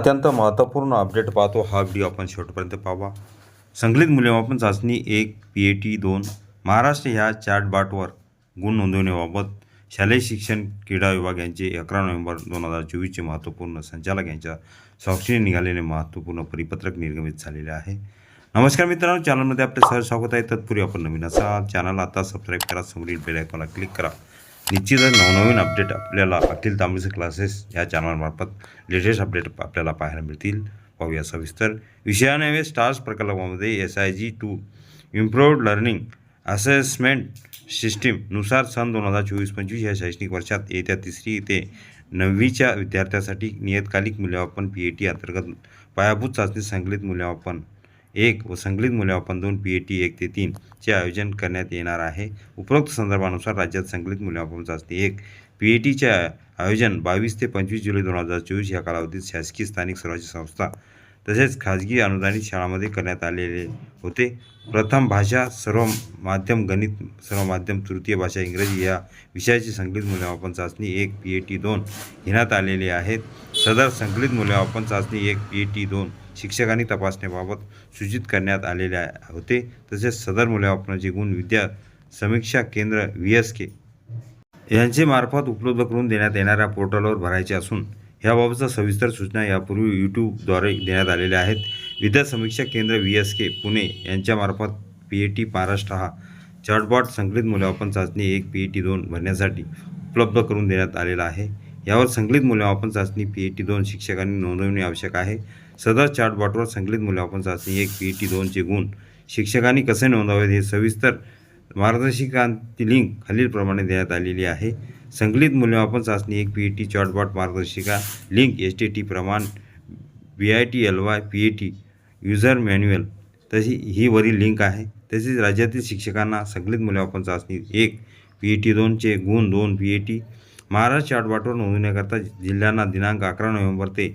अत्यंत महत्त्वपूर्ण अपडेट पाहतो हा व्हिडिओ आपण शेवटपर्यंत पाहावा. संकलित मूल्यमापन चाचणी एक पी ए टी दोन महाराष्ट्र ह्या चॅटबाटवर गुण नोंदवण्याबाबत शालेय शिक्षण क्रीडा विभाग यांचे अकरा नोव्हेंबर दोन हजार चोवीसचे महत्त्वपूर्ण संचालक यांच्या स्वाक्षरी निघालेले महत्त्वपूर्ण परिपत्रक निर्गमित झालेले आहे. नमस्कार मित्रांनो चॅनलमध्ये आपले सहज स्वागत आहे. तत्पूर्वी आपण नवीन असाल चॅनल आता सबस्क्राईब करा समोरील बेल आयकॉनला क्लिक करा. निश्चितच नवनवीन अपडेट आपल्याला अखिल तांबूचे क्लासेस या चॅनलमार्फत लेटेस्ट अपडेट आपल्याला पाहायला मिळतील. पाहूया सविस्तर. विषयाने स्टार्स प्रकल्पामध्ये S I G two improved learning assessment सिस्टीमनुसार सन दोन हजार चोवीस पंचवीस या शैक्षणिक वर्षात येत्या तिसरी ते नववीच्या विद्यार्थ्यासाठी नियतकालिक मूल्यमापन पी ए टी अंतर्गत पायाभूत चाचणी संकलित मूल्यमापन एक व संकलित मूल्यमापन दोन पी ए टी एक ते तीन चे आयोजन करण्यात येणार आहे. उपरोक्त संदर्भानुसार राज्यात संकलित मूल्यमापन चाचणी एक पी ए टीचे आयोजन बावीस ते पंचवीस जुलै दोन हजार चोवीस या कालावधीत शासकीय स्थानिक स्वराज्य संस्था तसेच खाजगी अनुदानित शाळांमध्ये करण्यात आलेले होते. प्रथम भाषा सर्व माध्यम गणित सर्व माध्यम तृतीय भाषा इंग्रजी या विषयाची संकलित मूल्यमापन चाचणी एक पी ए टी दोन घेण्यात आलेली आहेत. सदर संकलित मूल्यमापन चाचणी एक पी ए टी दोन शिक्षकांनी तपासण्याबाबत सूचित करण्यात आलेले होते. तसेच सदर मूल्यमापनाचे गुण विद्या समीक्षा केंद्र व्ही एस के यांचे मार्फत उपलब्ध करून देण्यात येणाऱ्या पोर्टलवर भरायचे असून याबाबतच्या सविस्तर सूचना यापूर्वी यूट्यूबद्वारे देण्यात आलेल्या आहेत. विद्या समीक्षा केंद्र व्ही एस के पुणे यांच्यामार्फत पी ए टी महाराष्ट्र हा चार्टबॉट संकलित मूल्यमापन चाचणी एक पी ए टी दोन भरण्यासाठी उपलब्ध करून देण्यात आलेला आहे. यावर संकलित मूल्यमापन चाचणी पी ए टी दोन शिक्षकांनी नोंदवणे आवश्यक आहे. सदर चार्टबॉटवर संकलित मूल्यमापन चाचणी एक पी टी दोनचे गुण. शिक्षकांनी कसे नोंदवावेत हे सविस्तर मार्गदर्शिकांची लिंक खालीलप्रमाणे देण्यात आलेली आहे. संकलित मूल्यमापन चाचणी एक पी ई टी चॉटबॉट मार्गदर्शिका. लिंक एस टी टी प्रमाण B I T L Y P A T user manual. तशी ही वरील लिंक आहे. तसेच राज्यातील शिक्षकांना संकलित मूल्यमापन चाचणी एक पी ए टी दोनचे गुण दोन पी ए टी महाराष्ट्र चार्टबॉटवर नोंदवण्याकरता जिल्ह्यांना दिनांक अकरा नोव्हेंबर ते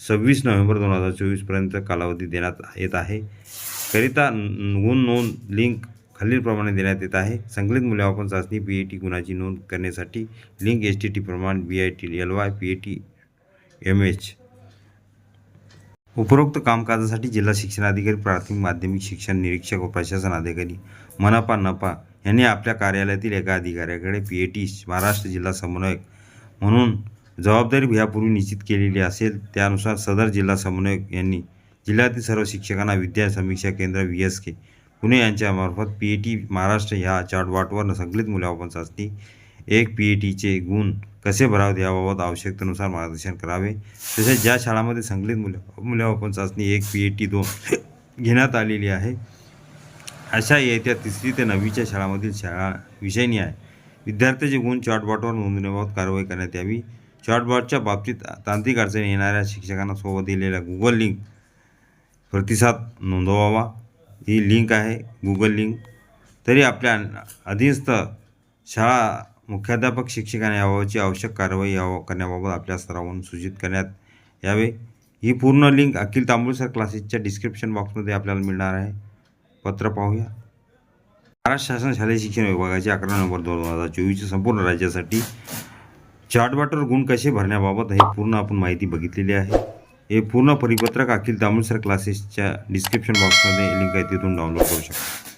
सव्वीस नोव्हेंबर दोन हजार चोवीसपर्यंत कालावधी देण्यात येत आहे. करिता गुण नोंद लिंक खालीलप्रमाणे देण्यात येत आहे. संकलित मूल्यमापन चाचणी पी ए टी गुणाची नोंद करण्यासाठी लिंक एस टी टी प्रमाण B I T L Y P A T M H. उपरोक्त कामकाजासाठी जिल्हा शिक्षणाधिकारी प्राथमिक माध्यमिक शिक्षण निरीक्षक व प्रशासन अधिकारी मनपा नपा यांनी आपल्या कार्यालयातील एका अधिकाऱ्याकडे पी ए टी महाराष्ट्र जिल्हा समन्वयक म्हणून जबाबदारी यापूर्वी निश्चित केलेली असेल त्यानुसार सदर जिल्हा समन्वयक यांनी जिल्ह्यातील सर्व शिक्षकांना विद्या समीक्षा केंद्र व्ही एस के पुणे यांच्यामार्फत पी ए टी महाराष्ट्र ह्या चार्टवाटवर संकलित मूल्यमापन चाचणी एक पी ए टीचे गुण कसे भरावेत याबाबत आवश्यकतेनुसार मार्गदर्शन करावे तसेच ज्या शाळांमध्ये संकलित मूल्य मूल्यमापन चाचणी एक पी ए टी दोन घेण्यात आलेली आहे अशा येत्या तिसरी ते नववीच्या शाळांमधील शाळा विषयनी आहे विद्यार्थ्याचे गुण चार्टवाटवर नोंदवण्याबाबत कारवाई करण्यात यावी शॉर्टबॉटच्या बाबतीत तांत्रिक अडचणी येणाऱ्या शिक्षकांना सोबत दिलेल्या गुगल लिंक प्रतिसाद नोंदवावा. ही लिंक आहे गुगल लिंक तरी आपल्या अधीनस्थ शाळा मुख्याध्यापक शिक्षकांना याबाबतची आवश्यक कारवाई याव करण्याबाबत आपल्या स्तरावरून सूचित करण्यात यावे. ही पूर्ण लिंक अखिल तांबुळसर क्लासेसच्या डिस्क्रिप्शन बॉक्समध्ये आपल्याला मिळणार आहे. पत्र पाहूया. महाराष्ट्र शासन शालेय शिक्षण विभागाचे अकरा नोव्हेंबर दोन हजार चोवीसच्या संपूर्ण राज्यासाठी चार्टबॉटर गुण कसे भरण्याबाबत हे पूर्ण आपण माहिती बघितलेली आहे. हे पूर्ण परिपत्रक अखिल तांबुळसर क्लासेसच्या डिस्क्रिप्शन बॉक्समध्ये लिंक आहे तिथून डाउनलोड करू शकता.